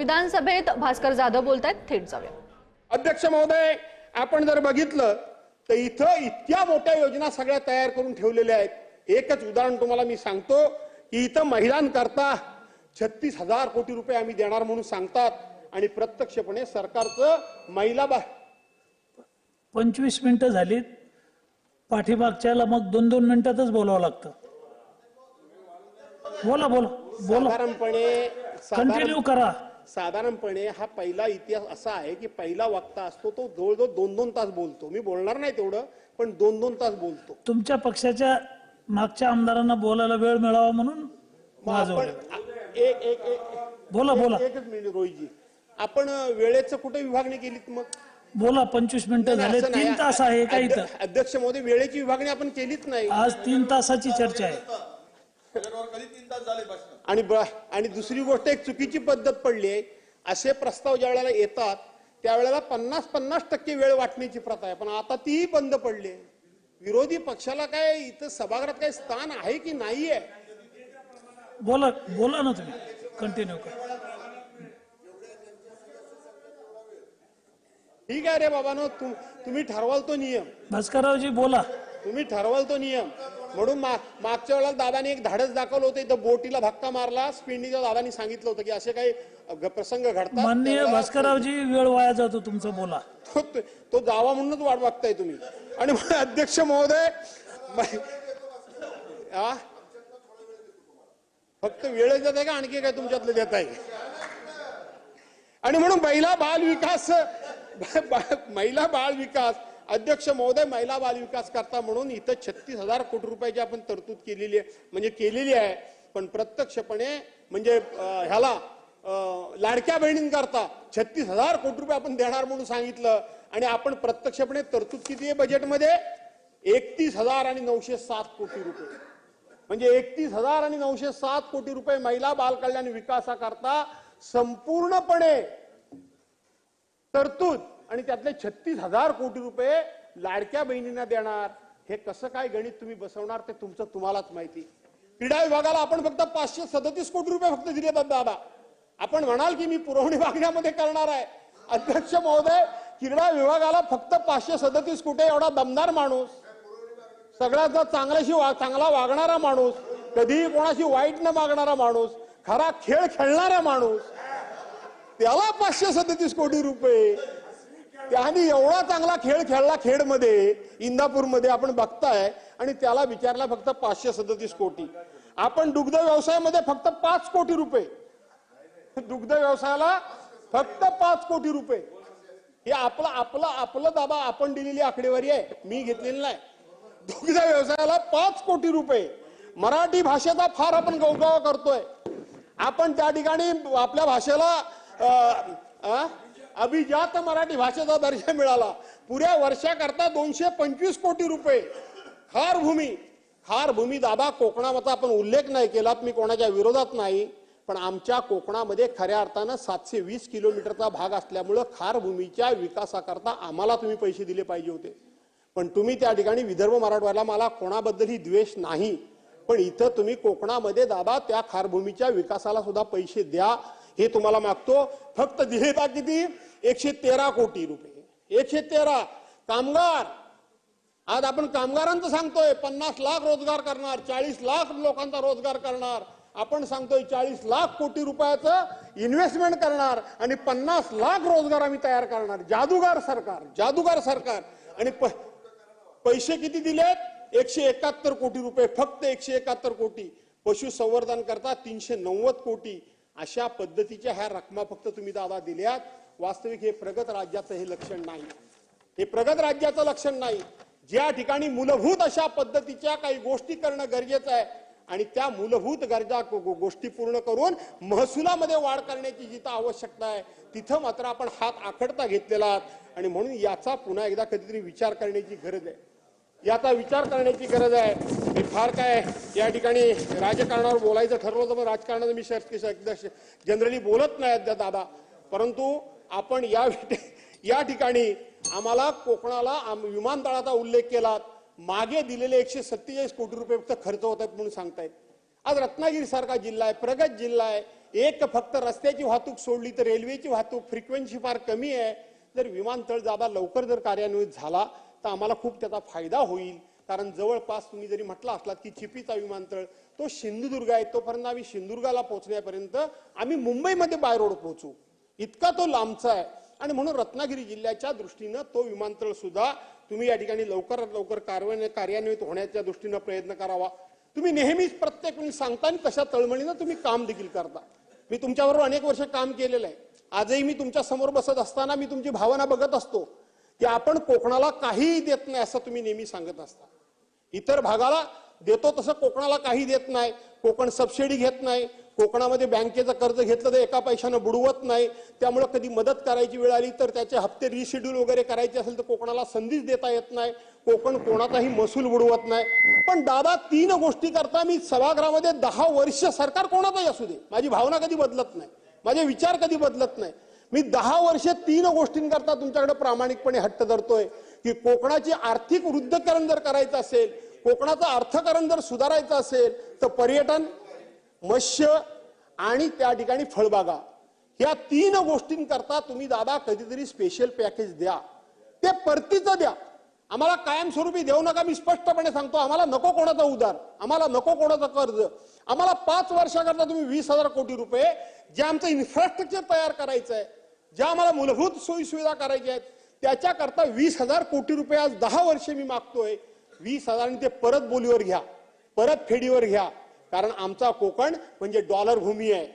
विधानसभेत भास्कर जाधव बोलतायत थेट जाऊया. अध्यक्ष महोदय आपण जर बघितलं तर इथं इतक्या मोठ्या योजना सगळ्या तयार करून ठेवलेल्या आहेत. एकच उदाहरण तुम्हाला मी सांगतो की इथं महिलांकरता छत्तीस हजार कोटी रुपये आम्ही देणार म्हणून सांगतात आणि प्रत्यक्षपणे सरकारचं महिला बा पंचवीस मिनिटं झालीत. पाठीमागच्याला मग दोन दोन मिनिटातच बोलावं लागतं. बोला बोला बोला. साधारणपणे साधारण कंटिन्यू करा. साधारणपणे हा पहिला इतिहास असा आहे की पहिला वक्ता असतो तो जवळजवळ दोन दोन तास बोलतो. मी बोलणार नाही तेवढं पण दोन दोन तास बोलतो. तुमच्या पक्षाच्या मागच्या आमदारांना बोलायला वेळ मिळावा म्हणून मग आपण वाजवलं एक एक एक बोला बोला. एकच मिनिट रोहितजी. आपण वेळेचं कुठे विभागणी केलीत मग? बोला पंचवीस मिनिटं झाले. तीन तास आहे का इथं. अध्य- अध्यक्ष महोदय वेळेची विभागणी आपण केलीच नाही. आज तीन तासाची चर्चा आहे. आणि ब- आणि दुसरी गोष्ट एक चुकीची पद्धत पडली आहे. असे प्रस्ताव ज्या वेळेला येतात त्यावेळेला पन्नास पन्नास टक्के वेळ वाटण्याची प्रथा आहे. पण आता तीही बंद पडली आहे. विरोधी पक्षाला काय इथं सभागृहात काही स्थान आहे की नाही आहे? बोला बोला ना तुम्ही. कंटिन्यू करा. ठीक आहे रे बाबानो तुम तुम्ही ठरवाल तो नियम. भास्कररावजी बोला. तुम्ही ठरवाल तो नियम. म्हणून मा- मागच्या वेळेला दादाने एक धाडस दाखवलं होतं इथं बोटीला धक्का मारला स्पिंडीच्या दादानी सांगितलं होतं की असे काही प्रसंग घडतात. माननीय त्यावेळेला भास्कररावजी वेळ वाया जातो तुमचं बोला. तो तो जावा म्हणूनच वाट बघताय तुम्ही. आणि अध्यक्ष महोदय? फक्त वेळेच देत आहे का आणखी काय तुमच्यातलं देत आहे? आणि म्हणून महिला बाल विकास महिला बाल विकास अध्यक्ष महोदय महिला बाल विकास करता म्हणून इथं छत्तीस हजार कोटी रुपयाची आपण तरतूद केलेली आहे. म्हणजे केलेली आहे. पण प्रत्यक्षपणे म्हणजे ह्याला लाडक्या बहिणींकरता छत्तीस हजार कोटी रुपये आपण देणार म्हणून सांगितलं. आणि आपण प्रत्यक्षपणे तरतूद किती आहे बजेटमध्ये एकतीस हजार आणि नऊशे सात कोटी रुपये. म्हणजे एकतीस हजार आणि नऊशे सात कोटी रुपये महिला बाल कल्याण विकासाकरता संपूर्णपणे तरतूद आणि त्यातले छत्तीस हजार कोटी रुपये लाडक्या बहिणींना देणार. हे कसं काय गणित तुम्ही बसवणार ते तुमचं तुम्हालाच माहिती. क्रीडा विभागाला आपण फक्त पाचशे सदतीस कोटी रुपये फक्त दिले दादा. आपण म्हणाल की मी पुरवणी मागण्यामध्ये करणार आहे. अध्यक्ष महोदय क्रीडा विभागाला फक्त पाचशे सदतीस कोटी एवढा दमदार माणूस. सगळ्यात चांगल्याशी वा- चांगला वागणारा माणूस. कधीही कोणाशी वाईट न मागणारा माणूस. खरा खेळ खेळणारा माणूस. त्याला पाचशे सदतीस कोटी रुपये. त्याने एवढा चांगला खेळ खेळला खेडमध्ये इंदापूरमध्ये आपण बघताय आणि त्याला विचारला फक्त पाचशे सदतीस कोटी. आपण दुग्ध व्यवसायामध्ये फक्त पाच कोटी रुपये. दुग्ध व्यवसायाला फक्त पाच कोटी रुपये. हे आपलं आपलं आपलं दाबा आपण दिलेली आकडेवारी आहे. मी घेतलेली नाही. दुग्ध व्यवसायाला पाच कोटी रुपये. मराठी भाषेचा फार आपण गौरव करतोय. आपण त्या ठिकाणी आपल्या भाषेला अं, अभिजात मराठी भाषेचा दर्जा मिळाला. पुऱ्या वर्षाकरता दोनशे पंचवीस कोटी रुपये. खार भूमी खार भूमी दादा कोकणाचा आपण उल्लेख नाही केलात मी कोणाच्या विरोधात नाही पण आमच्या कोकणामध्ये खऱ्या अर्थानं सातशे वीस किलोमीटरचा भाग असल्यामुळं खार भूमीच्या विकासाकरता आम्हाला तुम्ही पैसे दिले पाहिजे होते. पण तुम्ही त्या ठिकाणी विदर्भ मराठवाड्याला मला कोणाबद्दलही द्वेष नाही. पण इथं तुम्ही कोकणामध्ये दादा त्या खारभूमीच्या विकासाला सुद्धा पैसे द्या. हे तुम्हाला मागतो. फक्त दिले का किती एकशे तेरा कोटी रुपये. एकशे तेरा. कामगार. आज आपण कामगारांचं सांगतोय पन्नास लाख रोजगार करणार चाळीस लाख लोकांचा रोजगार करणार. आपण सांगतोय चाळीस लाख कोटी रुपयाचं इन्व्हेस्टमेंट करणार आणि पन्नास लाख रोजगार आम्ही तयार करणार. जादूगार सरकार जादूगार सरकार. आणि पैसे किती दिलेत? एकशे एकाहत्तर कोटी रुपये. फक्त एकशे एकाहत्तर कोटी. पशुसंवर्धन करता तीनशे नव्वद कोटी. अशा पद्धतीच्या ह्या रकमा फक्त तुम्ही दादा दिल्यात. वास्तविक हे प्रगत राज्याचं हे लक्षण नाही. हे प्रगत राज्याचं लक्षण नाही. ज्या ठिकाणी मूलभूत अशा पद्धतीच्या काही गोष्टी करणं गरजेचं आहे आणि त्या मूलभूत गरजा गोष्टी पूर्ण करून महसुलामध्ये वाढ करण्याची जिथं आवश्यकता आहे तिथं मात्र आपण हात आखडता घेतलेला आहात. आणि म्हणून याचा पुन्हा एकदा कधीतरी विचार करण्याची गरज आहे. याचा विचार करण्याची गरज आहे. मी फार काय या ठिकाणी राजकारणावर बोलायचं ठरवलं तर मग राजकारणाचं मी जनरली बोलत नाही अद्या दादा. परंतु आपण या या ठिकाणी आम्हाला कोकणाला आम- विमानतळाचा उल्लेख केला. मागे दिलेले एकशे सत्तेचाळीस कोटी रुपये फक्त खर्च होत आहेत म्हणून सांगतायत. आज रत्नागिरी सारखा जिल्हा आहे प्रगत जिल्हा आहे. एक फक्त रस्त्याची वाहतूक सोडली तर रेल्वेची वाहतूक फ्रिक्वेन्सी फार कमी आहे. जर विमानतळ जादा लवकर जर कार्यान्वित झाला तर आम्हाला खूप त्याचा फायदा होईल. कारण जवळपास तुम्ही जरी म्हटलं असलात की चिपीचा विमानतळ तो सिंधुदुर्ग आहे तोपर्यंत आम्ही सिंधुदुर्गाला पोहोचण्यापर्यंत आम्ही मुंबईमध्ये बाय रोड पोहोचू. इतका तो लांबचा आहे. आणि म्हणून रत्नागिरी जिल्ह्याच्या दृष्टीनं तो विमानतळ सुद्धा तुम्ही या ठिकाणी लवकरात लवकर कार्यान्वित कार्यान्वित होण्याच्या दृष्टीनं प्रयत्न करावा. तुम्ही नेहमीच प्रत्येक वेळी सांगता आणि तशा तळमळीनं तुम्ही काम देखील करता. मी तुमच्याबरोबर अनेक वर्ष काम केलेलं आहे. आजही मी तुमच्यासमोर बसत असताना मी तुमची भावना बघत असतो की आपण कोकणाला काहीही देत नाही असं तुम्ही नेहमी सांगत असता. इतर भागाला देतो तसं कोकणाला काही देत नाही. कोकण सबसिडी घेत नाही. कोकणामध्ये बँकेचं कर्ज घेतलं तर एका पैशानं बुडवत नाही. त्यामुळं कधी मदत करायची वेळ आली तर त्याचे हप्ते रिशेड्यूल वगैरे करायचे असेल तर कोकणाला संधीच देता येत नाही. कोकण कोणाचाही महसूल बुडवत नाही. पण दादा तीन गोष्टी करता मी सभागृहामध्ये दहा वर्ष सरकार कोणाचाही असू दे. माझी भावना कधी बदलत नाही. माझे विचार कधी बदलत नाही. मी दहा वर्ष तीन गोष्टींकरता तुमच्याकडे प्रामाणिकपणे हट्ट धरतोय. की कोकणाची आर्थिक वृद्धकरण जर करायचं असेल कोकणाचं अर्थकरण जर सुधारायचं असेल तर पर्यटन मत्स्य आणि त्या ठिकाणी फळबागा या तीन गोष्टींकरता तुम्ही दादा कधीतरी स्पेशल पॅकेज द्या. ते परतीचं द्या. आम्हाला कायमस्वरूपी देऊ नका मी स्पष्टपणे सांगतो आम्हाला नको कोणाचा उधार आम्हाला नको कोणाचं कर्ज. आम्हाला पाच वर्षाकरता तुम्ही वीस हजार कोटी रुपये जे आमचं इन्फ्रास्ट्रक्चर तयार करायचं आहे ज्या आम्हाला मूलभूत सोयी सुविधा करायच्या आहेत त्याच्याकरता वीस हजार कोटी रुपये आज दहा वर्षे मी मागतोय. वीस हजार ते परत बोलीवर घ्या. परत फेडीवर घ्या. कारण आमचा कोकण म्हणजे डॉलर भूमी आहे.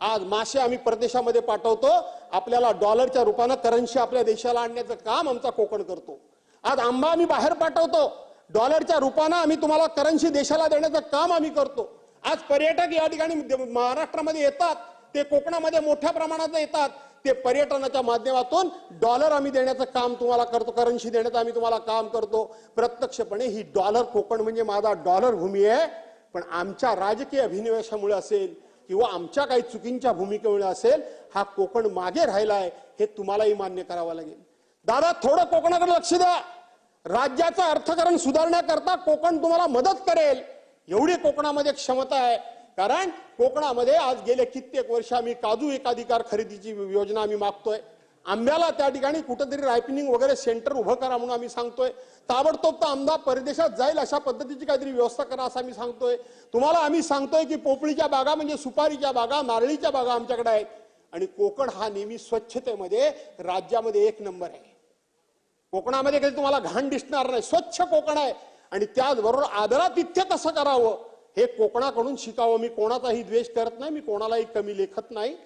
आज मासे आम्ही परदेशामध्ये पाठवतो. आपल्याला डॉलरच्या रूपानं करन्सी आपल्या देशाला आणण्याचं काम आमचा कोकण करतो. आज आंबा आम्ही बाहेर पाठवतो. डॉलरच्या रूपानं आम्ही तुम्हाला करन्सी देशाला देण्याचं काम आम्ही करतो. आज पर्यटक या ठिकाणी महाराष्ट्रामध्ये येतात. ते कोकणामध्ये मोठ्या प्रमाणात येतात. ते पर्यटनाच्या माध्यमातून डॉलर आम्ही देण्याचं काम तुम्हाला करतो. करन्सी देण्याचं आम्ही तुम्हाला काम करतो. प्रत्यक्षपणे ही डॉलर कोकण म्हणजे माझा डॉलर भूमी आहे. पण आमच्या राजकीय अभिनिवेशामुळे असेल किंवा आमच्या काही चुकींच्या भूमिकेमुळे असेल हा कोकण मागे राहिला आहे हे तुम्हालाही मान्य करावं लागेल. दादा थोडं कोकणाकडे लक्ष द्या. राज्याचं अर्थकारण सुधारण्याकरता कोकण तुम्हाला मदत करेल. एवढी कोकणामध्ये क्षमता आहे. कारण कोकणामध्ये आज गेले कित्येक वर्ष आम्ही काजू एकाधिकार खरेदीची योजना आम्ही मागतोय. आंब्याला त्या ठिकाणी कुठंतरी रायपिनिंग वगैरे सेंटर उभं करा म्हणून आम्ही सांगतोय. ताबडतोब तर आमदार परदेशात जाईल अशा पद्धतीची काहीतरी व्यवस्था करा असं आम्ही सांगतोय. तुम्हाला आम्ही सांगतोय की पोपळीच्या बागा म्हणजे सुपारीच्या बागा नारळीच्या बागा आमच्याकडे आहेत. आणि कोकण हा नेहमी स्वच्छतेमध्ये राज्यामध्ये एक नंबर आहे. कोकणामध्ये कधी तुम्हाला घाण दिसणार नाही. स्वच्छ कोकण आहे. आणि त्याचबरोबर आदरातिथ्य कसं करावं? हे कोकणाकडून शिकावं. मी कोणाचाही द्वेष करत नाही मी कोणालाही कमी लेखत नाही.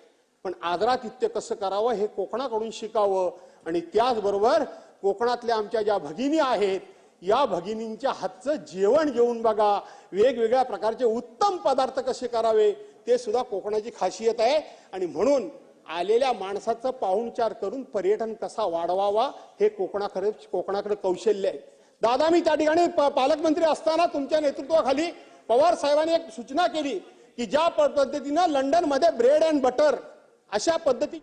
पण आदरातिथ्य कसं करावं हे कोकणाकडून शिकावं. आणि त्याचबरोबर कोकणातल्या आमच्या ज्या भगिनी आहेत या भगिनींच्या हातचं जेवण घेऊन बघा. वेगवेगळ्या प्रकारचे उत्तम पदार्थ कसे करावे ते सुद्धा कोकणाची खासियत आहे. आणि म्हणून आलेल्या माणसाचं पाहुणचार करून पर्यटन कसा वाढवावा हे कोकणाकडे कोकणाकडे कौशल्य आहे. दादा मी त्या ठिकाणी प- पालकमंत्री असताना तुमच्या नेतृत्वाखाली पवार साहेबांनी एक सूचना केली की ज्या प- पद्धतीनं लंडनमध्ये ब्रेड अँड बटर अशा पद्धती